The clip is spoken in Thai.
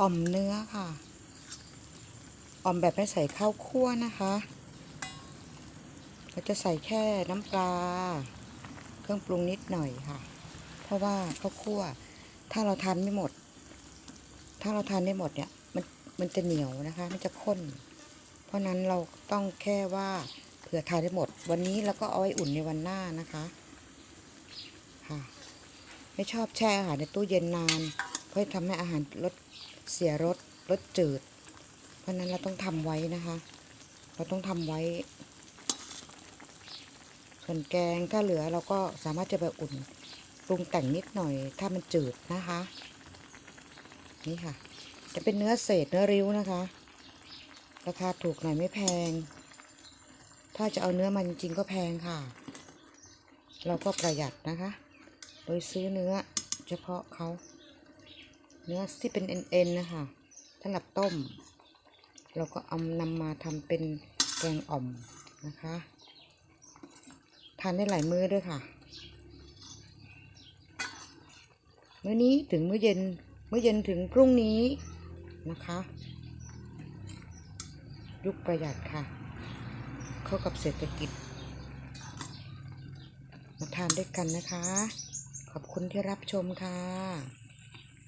อ่อมเนื้อค่ะอ่อมแบบไม่ใส่ข้าวคั่วนะคะเราจะใส่แค่น้ำปลา เครื่องปรุงนิดหน่อยค่ะ เพราะว่าข้าวคั่ว ถ้าเราทานไม่หมด ถ้าเราทานไม่หมดเนี่ย มันมันจะเหนียวนะคะ มันจะข้น เพราะนั้นเราต้องแค่ว่าเผื่อทานได้หมด วันนี้แล้วก็เอาไว้อุ่นในวันหน้านะคะ ค่ะ ไม่ชอบแช่อาหารในตู้เย็นนาน เพราะจะทำให้อาหารรสเสียรสรสจืด เพราะนั้นเราต้องทำไว้นะคะ เราต้องทำไว้ ส่วนแกงถ้าเหลือเราก็สามารถจะไปอุ่นปรุงแต่งนิดหน่อย ถ้ามันจืดนะคะ นี่ค่ะ จะเป็นเนื้อเศษเนื้อริ้วนะคะ ราคาถูกหน่อยไม่แพง ถ้าจะเอาเนื้อมันจริงก็แพงค่ะ เราก็ประหยัดนะคะ โดยซื้อเนื้อเฉพาะเขา เนื้อที่เป็นเอ็นๆนะคะสำหรับต้ม เราก็เอานำมาทำเป็นแกงอ่อมนะคะ ทานได้หลายมื้อด้วยค่ะ มื้อนี้ถึงมื้อเย็น มื้อเย็นถึงพรุ่งนี้นะคะ ยุคประหยัดค่ะ เข้ากับเศรษฐกิจ มาทานด้วยกันนะคะ ขอบคุณที่รับชมค่ะ